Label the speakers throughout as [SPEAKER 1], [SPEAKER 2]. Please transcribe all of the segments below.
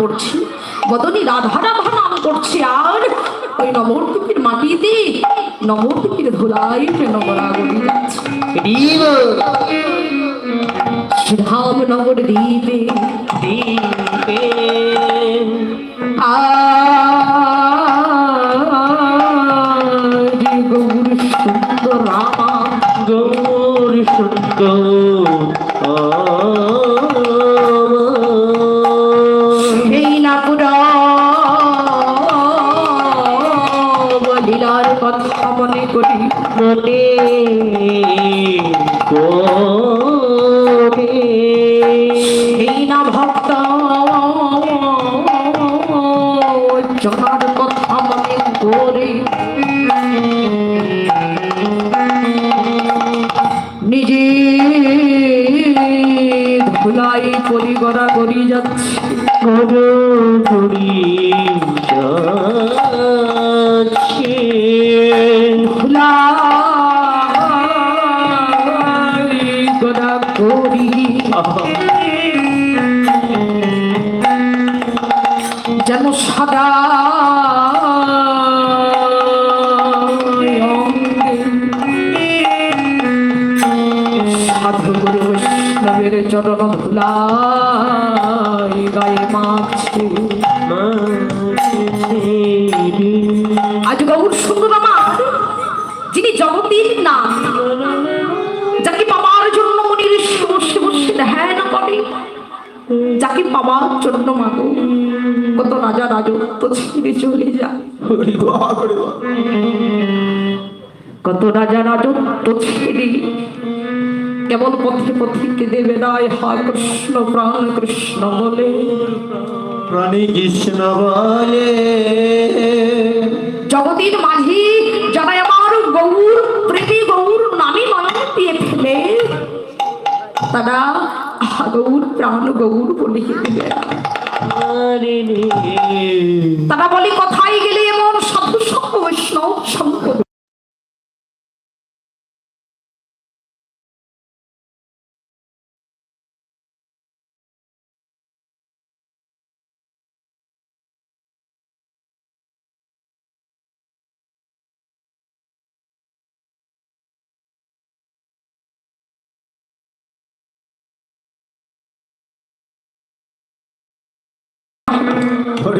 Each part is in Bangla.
[SPEAKER 1] করছে। বদনী রাধা রাধা নাম করছে আর ওই নবদ্বীপের মাটিতে নবদ্বীপের ধুলাই নগরাগরি যাচ্ছে
[SPEAKER 2] দিব
[SPEAKER 1] শ্রীধাম নগর দ্বীপে করে সেই না ভক্ত জনার কথা মনে করে। নিজে ধুলাই করি গড়া করি যাচ্ছে।
[SPEAKER 2] করো যাচ্ছে
[SPEAKER 1] যেন সাদা সাধু গুরু বৈষ্ণবের চরণ ধুলাই গায়ে মাছে আজ গৌর সুন্দর যিনি জগতের নাম। যাকে পাওয়ার জন্য মাগো? কত রাজা রাজত্ব ছেড়ে চলে যায় কত রাজা রাজত্ব ছেড়ে কেবল পথে পথিকে দেবে রায় হা কৃষ্ণ প্রাণ কৃষ্ণ বলে।
[SPEAKER 2] প্রাণী কৃষ্ণ বলে।
[SPEAKER 1] জগতের মাঝি যারা আমার গৌর প্রেমী গৌর নামে মানব দিয়ে ফেলে তারা গৌর প্রাণ গৌর বলে তারা বলে কোথায় গেলে এমন সাধু সঙ্গ বৈষ্ণব সঙ্গ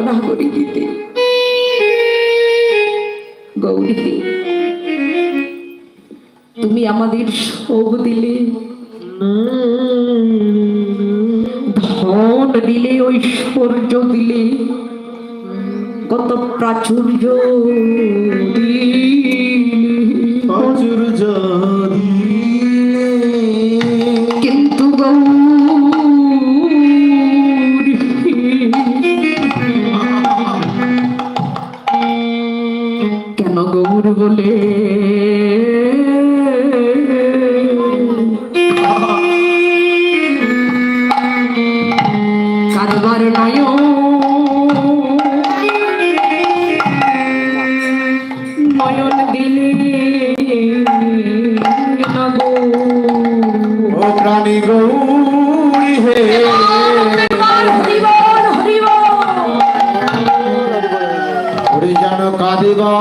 [SPEAKER 1] ধুলায় করে দিতে গৌরী, তুমি আমাদের সব দিলে। ধন দিলে, ঐশ্বর্য দিলে। কত প্রাচুর্য দিলে।
[SPEAKER 2] অজুর
[SPEAKER 1] গৌরী
[SPEAKER 2] হে। হরিজন কাদিবা।